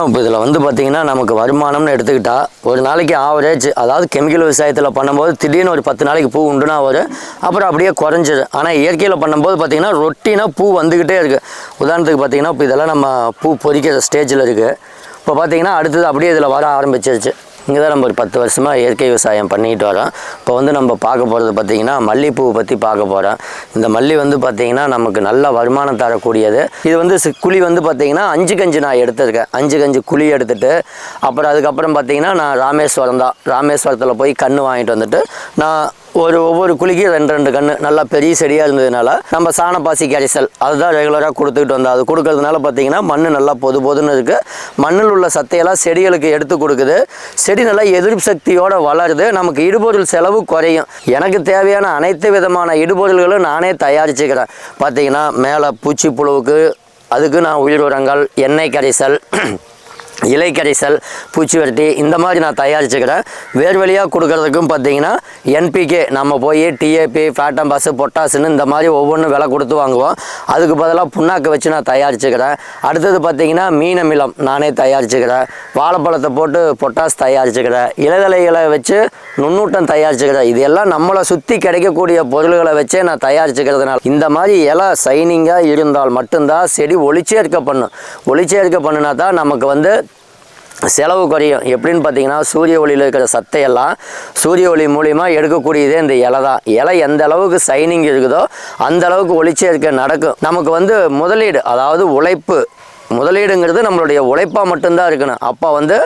இப்போ இதில் வந்து பார்த்தீங்கன்னா நமக்கு வருமானம்னு எடுத்துக்கிட்டால் ஒரு நாளைக்கு ஆவரேஜ் அதாவது கெமிக்கல் விவசாயத்தில் பண்ணும்போது திடீர்னு ஒரு பத்து நாளைக்கு பூ உண்டுனா வரும். அப்புறம் அப்படியே குறைஞ்சிடும் ஆனால் இயற்கையில் பண்ணும்போது பார்த்தீங்கன்னா ரொட்டினா பூ வந்துக்கிட்டே இருக்குது உதாரணத்துக்கு பார்த்தீங்கன்னா இப்போ இதெல்லாம் நம்ம பூ பொறிக்கிற ஸ்டேஜில் இருக்குது இப்போ பார்த்தீங்கன்னா அடுத்தது அப்படியே இதில் வர ஆரம்பிச்சிருச்சு. இங்கே தான் நம்ம ஒரு பத்து வருஷமாக இயற்கை விவசாயம் பண்ணிக்கிட்டு வரோம். இப்போ வந்து நம்ம பார்க்க போகிறது பார்த்தீங்கன்னா மல்லிகைப்பூவை பற்றி பார்க்க போகிறோம் இந்த மல்லி வந்து பார்த்தீங்கன்னா நமக்கு நல்ல வருமானம் தரக்கூடியது. இது வந்து குழி வந்து பார்த்திங்கன்னா அஞ்சு கஞ்சி நான் எடுத்திருக்கேன். அஞ்சு கஞ்சி குழி எடுத்துட்டு அப்புறம் அதுக்கப்புறம் பார்த்தீங்கன்னா நான் ராமேஸ்வரம் தான். ராமேஸ்வரத்தில் போய் கன்று வாங்கிட்டு வந்துட்டு நான் ஒரு ஒவ்வொரு குழிக்கு ரெண்டு ரெண்டு கன்று நல்லா பெரிய செடியாக இருந்ததுனால நம்ம சாணப்பாசி கரைசல் அதுதான் ரெகுலராக கொடுத்துக்கிட்டு வந்தோம். அது கொடுக்கறதுனால பார்த்தீங்கன்னா மண் நல்லா பொது பொதுன்னு இருக்குது மண்ணில் உள்ள சத்தையெல்லாம் செடிகளுக்கு எடுத்து கொடுக்குது. செடி நல்லா எதிர்ப்பு சக்தியோடு வளருது. நமக்கு இடுபொருள் செலவு குறையும். எனக்கு தேவையான அனைத்து விதமான இடுபொருள்களும் நானே தயாரிச்சுக்கிறேன். பார்த்தீங்கன்னா மேலே பூச்சி புழுவுக்கு அதுக்கு நான் உயிர் உரங்கள் எண்ணெய் கரைசல் இலை கரைசல் பூச்சிவரட்டி இந்த மாதிரி நான் தயாரிச்சுக்கிறேன். வேர் வழியாக கொடுக்கறதுக்கும் பார்த்தீங்கன்னா என்பிகே நம்ம போய் டிஏபி ஃபேட்டம்பாஸ் பொட்டாசுன்னு இந்த மாதிரி ஒவ்வொன்றும் விலை கொடுத்து வாங்குவோம். அதுக்கு பதிலாக புண்ணாக்கு வச்சு நான் தயாரிச்சுக்கிறேன். அடுத்தது பார்த்தீங்கன்னா மீன் அமிலம் நானே தயாரிச்சுக்கிறேன். வாழைப்பழத்தை போட்டு பொட்டாஸ் தயாரிச்சுக்கிறேன். இலைதலைகளை வச்சு நுண்ணூட்டம் தயாரிச்சுக்கிறேன். இது எல்லாம் நம்மளை சுற்றி கிடைக்கக்கூடிய பொருள்களை வச்சே நான் தயாரிச்சுக்கிறதுனால இந்த மாதிரி இலை சைனிங்காக இருந்தால் மட்டும்தான் செடி ஒளிச்சேர்க்க பண்ணும். ஒளிச்சேர்க்க பண்ணுனா தான் நமக்கு வந்து செலவு குறையும் எப்படின்னு பார்த்தீங்கன்னா சூரிய ஒளியில் இருக்கிற சத்தையெல்லாம் சூரிய ஒளி மூலிமா எடுக்கக்கூடியதே இந்த இலை தான். இலை எந்த அளவுக்கு சைனிங் இருக்குதோ அந்த அளவுக்கு ஒளிச்சேர்க்கை நடக்கும். நமக்கு வந்து முதலீடு அதாவது உழைப்பு முதலீடுங்கிறது நம்மளுடைய உழைப்பாக மட்டும்தான் இருக்கணும். அப்போ வந்து